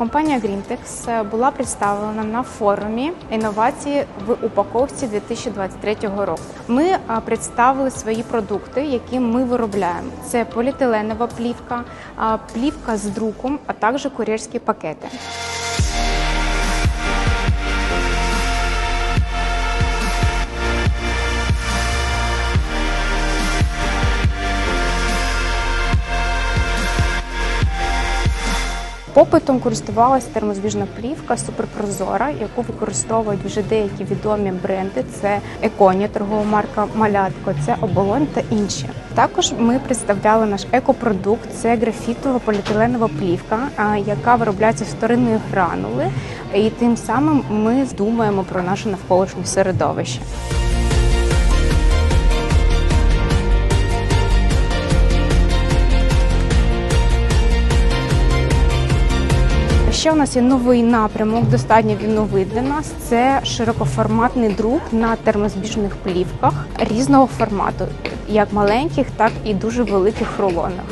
Компанія Greentex була представлена на форумі інновації в упаковці 2023 року. Ми представили свої продукти, які ми виробляємо. Це поліетиленова плівка, плівка з друком, а також кур'єрські пакети. Попитом користувалася термозбіжна плівка суперпрозора, яку використовують вже деякі відомі бренди. Це Еконі, торгова марка Малятко, це оболонь та інші. Також ми представляли наш екопродукт. Це графітова поліетиленова плівка, яка виробляється з вторинної гранули, і тим самим ми думаємо про наше навколишнє середовище. Ще у нас є новий напрямок, достатньо він новий для нас. Це широкоформатний друк на термозбіжних плівках різного формату, як маленьких, так і дуже великих рулонах.